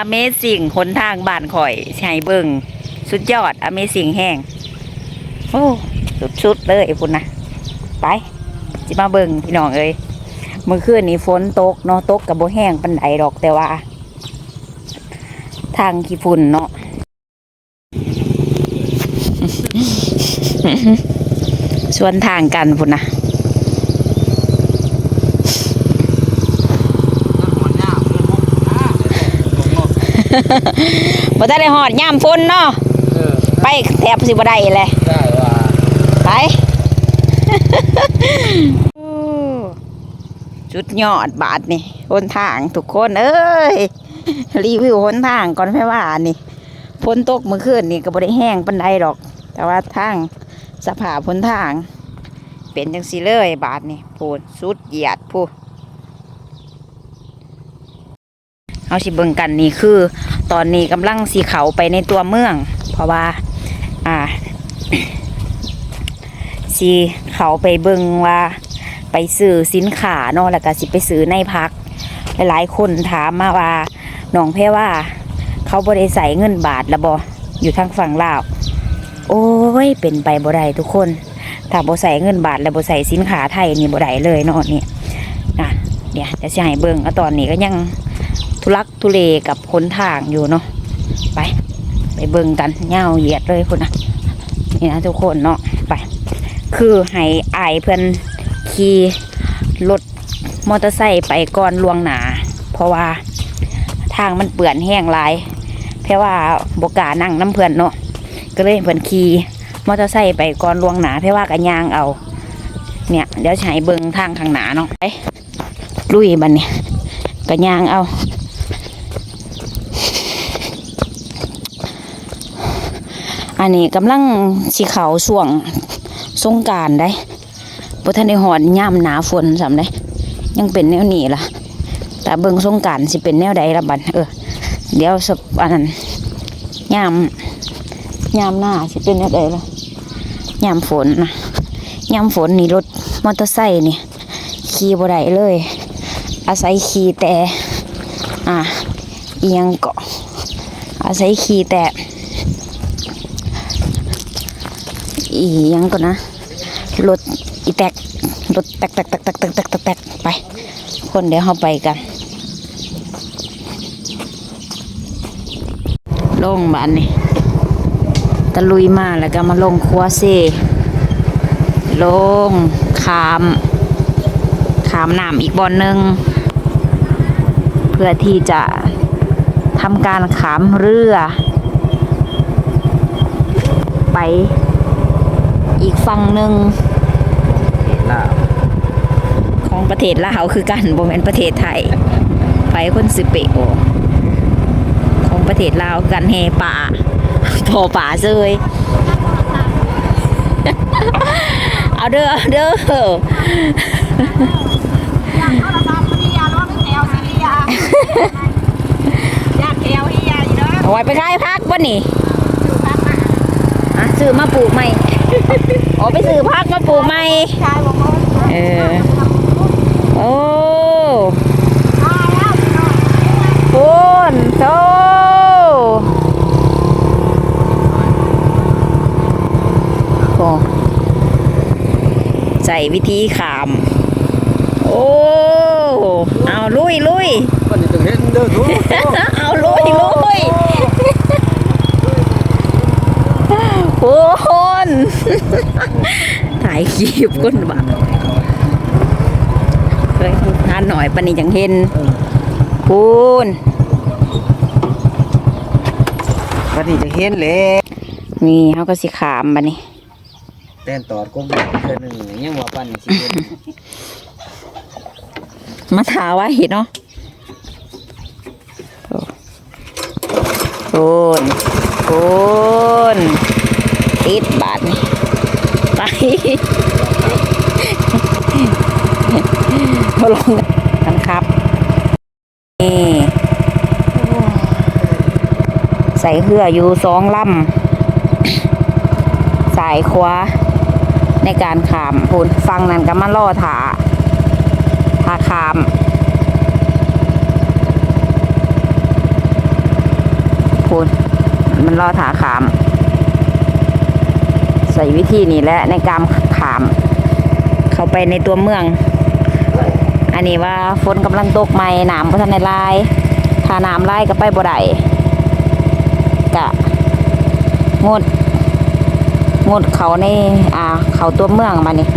Amazing หนทางบ้านข่อยให้เบิงสุดยอด Amazing แห้งโอ้สุดๆเลยพุ่นนะไปสิมาเบิงพี่น้องเอ้ยเมื่อคืนนี้ฝนตกเนาะตกกับโบแห้งปันไดดอกแต่ว่า ทางขี้ฝุ่นเนาะส่วนทางกันพุ่นนะ บ่ได้เลยหอดย่ามฝนเนาะเออไปแทบสิบ่ได้เลยได้ว่าไปจุดยอดบาทนี่หนทางทุกคนเอ้ยรีวิวหนทางก่อนแม่ว่านี่ฝนตกเมื่อคืนนี่ก็บ่ได้แห้งปานใดดอก แต่ว่าทางสภาพหนทาง เป็นจังซี่เลยบาทนี่พูดสุดเหยียดพูด เอาสิเบิ่งกันนี่คือ ตอนนี้กำลังสีเขาไปในตัวเมือง เพราะว่า อ่าสิเขาไปเบิ่งว่า ไปซื้อสินค้าเนาะแล้วก็สิไปซื้อในพัก หลายๆคนถามมาว่าน้องแพ่ว่า เขาบ่ได้ใส่เงินบาทละบ่อยู่ทางฝั่งลาว โอ้ยเป็นไปบ่ได้ทุกคนถ้าบ่ใส่เงินบาทแล้วบ่ใส่สินค้าไทยนี่บ่ได้เลยเนาะนี่นะเดี๋ยวจะให้เบิ่งตอนนี้ก็ยัง ทุลักทุเลกับคนทางอยู่เนาะไป ไปเบิ่งกันเงาวเหยียดเลยคุณนะนี่นะทุกคนเนาะไป คือให้อายเพื่อนขี่รถมอเตอร์ไซค์ไปก่อนลวงหนา เพราะว่าทางมันเปื่อนแห้งลายเพราะว่าบกานั่งน้ำเพื่อนเนาะก็เลยเพื่อนขี่มอเตอร์ไซค์ไปก่อนลวงหนาเพราะว่ากันยางเอา เนี่ยเดี๋ยวใช้เบิงทางข้างหนาเนาะไปลุยบันเนี่ยกันยางเอา อันนี้กำลังสีเขาช่วงสงการได้บ่ทันได้หอนย่ำหนาฝนสำได้ยังเป็นแนวนี้ล่ะ แต่เบิ่งสงการสิเป็นแนวใดละบัดเออเดี๋ยวสักอันนั้นย่ำย่ำหน้าสิเป็นแนวใดล่ะย่ำฝนนะย่ำฝนนี่รถมอเตอร์ไซค์นี่ขี่บ่ได้เลย อาศัยขี่แต่อะเอียงเกาะอาศัยขี่แต่ อียังก่อนนะรถอีแตกรถแตกแตกแตกแตกแตกแตกไป คนเดี๋ยวเข้าไปกัน ลงบ้านนี่ตะลุยมาแล้วก็มาลงคัวเซ่ลงขามขามน้ำอีกบอนหนึ่งเพื่อที่จะทำการขามเรือ ไป อีกฝั่งหนึ่งลาบของประเทศลาวคือกันบ่แม่นประเทศไทยไปคนสิเปโอของประเทศลาวกันแห่ป่าพอป่าเซยเอาเด้อเอาเด้ออยากโทรศัพท์พอดีอยากรถแถวซีเรียอยากแถวเฮียอยู่เนาะเอาไว้ไปขายพักบ่นี่อยู่พักมาอะซื้อมาปลูกใหม่ อ๋อไปซื้อพักมาปลูกใหม่เออโอ้ปุ้นโตใส่วิธีขาม โอ้เอาลุยลุยเอาลุยลุย คนถ่ายคลิปก้นบักเคยทานหน่อยปานนี้จังเห็นคุณวันนี้จะเห็นเลยนี่เขาก็สิขามบันนี้เต้นตอดก้มเธอหนึ่งยังว่าปันสิเห็นมาถาไว้เนาะโอนโอน ติดบาทนี่ไปมาลงกันครับนี่ใส่เหืออยู่สองลำสายขวาในการขามพูนฟังนั้นก็มาล่อถาถาขามพูนมันรอถาขาม ใส่วิธีนี้แหละในการขาม เข้าไปในตัวเมือง อันนี้ว่าฝนกำลังตกใหม่น้ำพัฒนในลายถ้าน้ำลายก็ไปบ่ได้กะงดงดเขาในอ่าเขาตัวเมืองมานี่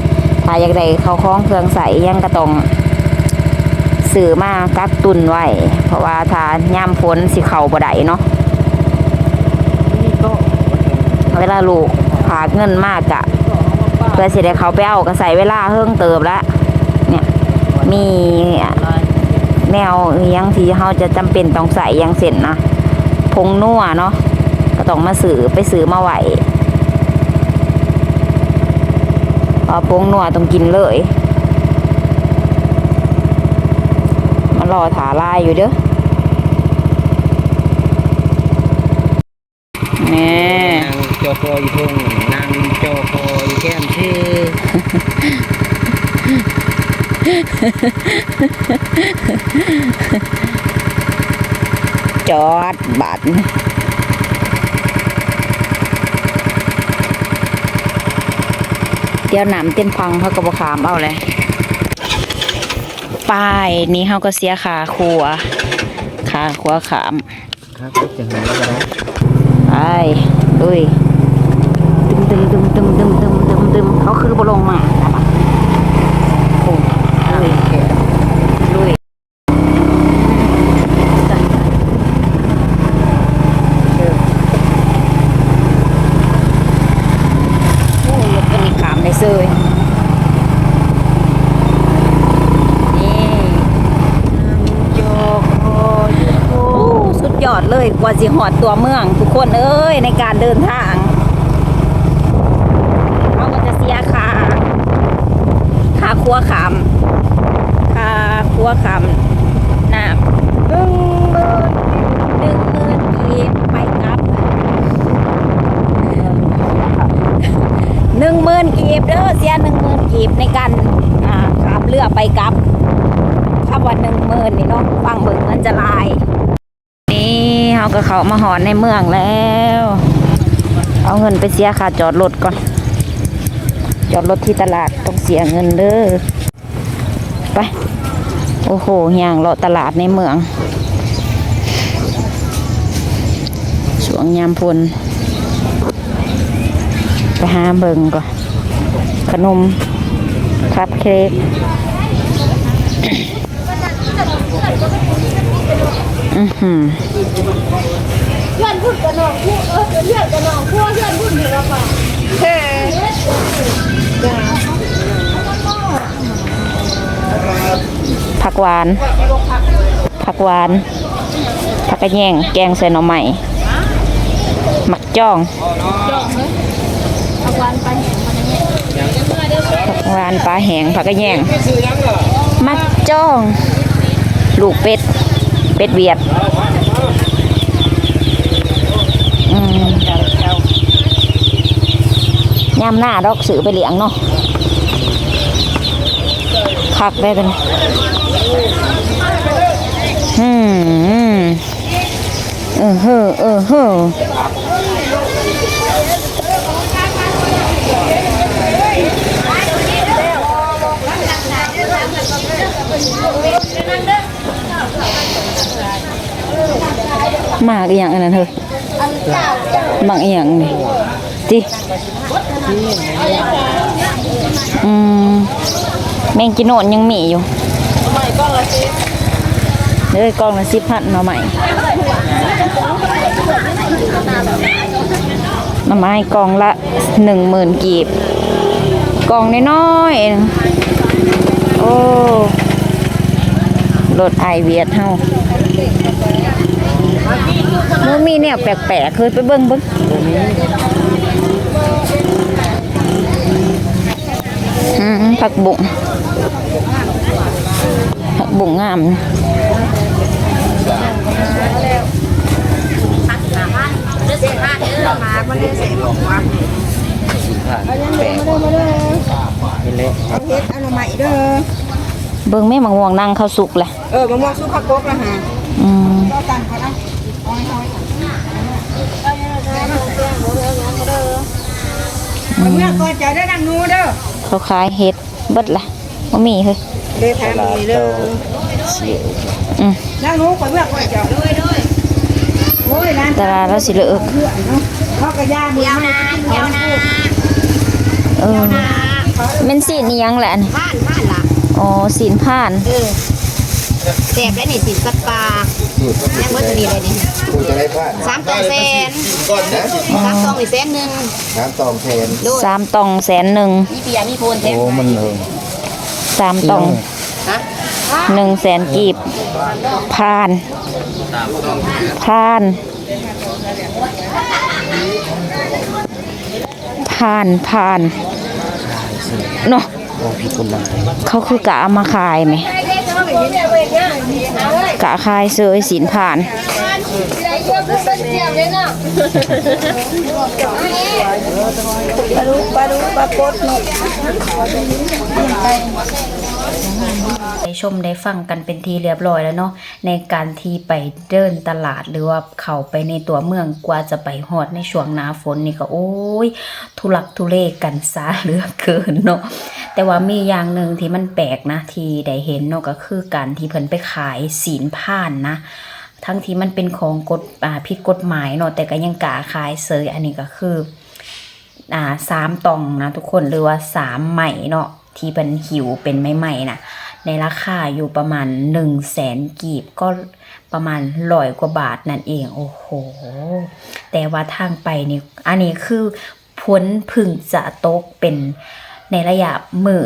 ถ้าอยากได้เขาคล้องเครื่องใส่ยังก็ต้องซื้อมากักตุนไว้ เพราะว่าถ้าย่ามฝนสิเขาบ่ได้เนาะเวลาลูก ผากเงินมากอะเพื่อสิได้เขาไปเอาก็ใส่เวลาเฮิ่งเติบแล้วเนี่ย มีแนวยังที่เขาจะจำเป็นต้องใส่ยังเสร็จนะผงนัวเนาะก็ต้องมาซื้อไปซื้อมาไหวพอผงนัวต้องกินเลยมันรอถาลายอยู่เด้อแหน่นาง จอคออยู่ทงนางจอคออยู่แก้มชื่อจอดบัตรเดี๋ยวน้ำเต็มพังเขาก็บขามเอาเลยป้ายนี้เขาก็เสียขาครัวขาครัวขามครับจะเห็นแล้วก็ได้ไปดุย ดึงดึงดึงดึงดึงดึงดึงเขาคือบลงมาโอ้ยลุยโอ้ยเป็นขามในเซยยอดเลยกว่าสิหอดตัวเมือง ทุกคนเอ้ยในการเดินทาง ค่าครัวขามค่าครัวขามน้ำหนึ่งหมื่นหนึ่งหมื่นกีบไปกลับหนึ่งหมื่นกีบเด้อเสียหนึ่งหมื่นกีบในการขามเรือไปกลับคำว่าหนึ่งหมื่นนี่เนาะฟังเบิ่งมันจะลาย นี่เขาก็เขามาหอนในเมืองแล้ว เอาเงินไปเสียค่าจอดรถก่อน จอดรถที่ตลาดต้องเสียเงินเด้อไป โอ้โหย่างเลาะตลาดในเมืองสวงยามพลไปหาเบิงก่อนขนมคัพเค้กอือหือเพื่อนพูดกับน้องคู่เออเพื่อนกับน้องคู่เพื่อนพูดถึงเราป่ะเฮ้ กหวาน ผักหวาน ผักกระแยง แกงใส่หน่อไม้หมักจ้องเอาวันปเห็นมันยังผักหวานปลาแหงผักกระแยงมักจ้อง ลูกเป็ด เป็ดเวียดยามหน้าดอกสือไปเหลียงเนาะคักได้เป็น อืมเออเฮอเออเฮอหมากอย่างอันนั้นเถอะหมากอย่างนี่จิอืมแมงกินโนนยังมีอยู่ เด้อกล่องละสิพันหน่อใหม่หน่อไม้กล่องละหนึ่งหมื่นกีบกล่องน้อยๆเองโอ้รถไอเวียดเฮามันมีเนี่ยแปลกๆเคยไปเบิ่งเบิ่งผักบุ้ง บุ่งงามเบิ่งแม่มังม่วงนั่งเขาสุกแหละเออมังม่วงสุกผักกบละฮะอืมเขาขายเห็ดเบิดละ บ่มีเฮ้ยเด้ทางนี้เด้ออืมนั่งนูก่อนเมื่อก่อนจะด้วยด้วยโอ้ยร้านตลาดเราสิเลิกเพื่อนเนาะเขาก็ย่ามือมาเดี๋ยวนะเออแม่นสินอีหยังแหละอันนี้ผ่านผ่านละอ๋อสินผ่านเออแสบแล้วนี่สิสัตว์ปลายังวัตถุดิบเลยนี่คุณจะได้พลาดสามตองแสนก่อนนะสามตองอีกแสนหนึ่งน้ำตองแทนด้วยสามตองแสนหนึ่งมีเปียมีโพนแถมโอ้มันเออ สามตองฮะหนึ่งแสนกีบผ่านผ่านผ่านผ่านเนาะโอ้ผิดคนละเขาคือกะเอามาขายไหม กะขายเซยสินผ่านปลาดุปลาดุปลาปดหนุ ได้ชมได้ฟังกันเป็นทีเรียบร้อยแล้วเนาะในการที่ไปเดินตลาดหรือว่าเข้าไปในตัวเมืองกว่าจะไปฮอดในช่วงหน้าฝนนี่ก็โอ้ยทุลักทุเลกันซาเหลือเกินเนาะแต่ว่ามีอย่างหนึ่งที่มันแปลกนะที่ได้เห็นเนาะก็คือการที่เพิ่นไปขายศีลผ่านนะทั้งที่มันเป็นของกฎผิดกฎหมายเนาะแต่ก็ยังกาขายเซยอันนี้ก็คืออ่าสามตองนะทุกคนหรือว่าสามใหม่เนาะ ที่เป็นหิวเป็นใหม่ๆนะในราคาอยู่ประมาณหนึ่งแสนกีบก็ประมาณร้อยกว่าบาทนั่นเอง โอ้โห แต่ว่าทางไปนี่อันนี้คือพ้นพึ่งจะตกเป็นในระยะมือ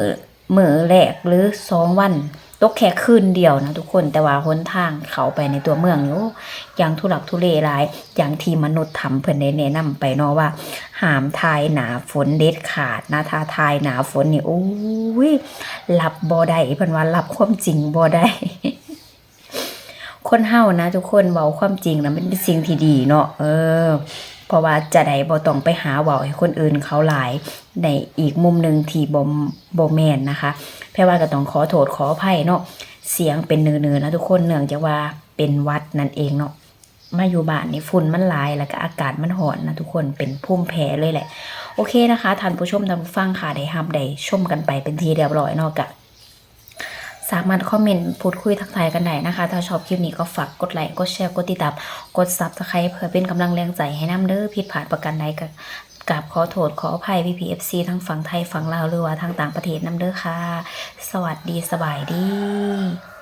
มือแรกหรือสองวัน ตกแค่คืนเดียวนะทุกคนแต่ว่าหนทางเขาไปในตัวเมืองนี่อ้ยังทุลักทุเลหลาย อย่างที่มนุษย์ทำเพิ่นได้แนะนำไปเนาะว่าหามทายหนาฝนเด็ดขาดนะถ้าทายหนาฝนนี่โอ้ยหลับบ่ได้เพิ่นว่าหลับความจริงบ่ได้คนเฮานะ ทุกคนเว้าความจริงนะมันเป็นสิ่งที่ดีเนาะเออ เพราะว่าจะได้บ่ต้องไปหาเว้าให้คนอื่นเขาหลายในอีกมุมหนึ่งที่บ่บ่แม่นนะคะแพรว่าก็ต้องขอโทษขออภัยเนาะเสียงเป็นเนื้อๆนะทุกคนเนื่องจากว่าเป็นวัดนั่นเองเนาะมาอยู่บ้านนี่ฝุ่นมันลายแล้วก็อากาศมันร้อนนะทุกคนเป็นภูมิแพ้เลยแหละ โอเคนะคะท่านผู้ชมท่านผู้ฟังค่ะได้รับได้ชมกันไปเป็นทีเรียบร้อยเนาะกะ สามารถคอมเมนต์พูดคุยทักทายกันได้นะคะ ถ้าชอบคลิปนี้ก็ฝากกดไลค์กดแชร์กดติดตามกดซับสไครป์เพื่อเป็นกำลังแรงใจให้น้ำเด้อผิดพลาดประกันใดก็กราบขอโทษขออภัย VPFC ทั้งฝั่งไทยฝั่งลาวหรือว่าทางต่างประเทศน้ำเด้อค่ะ สวัสดีสบายดี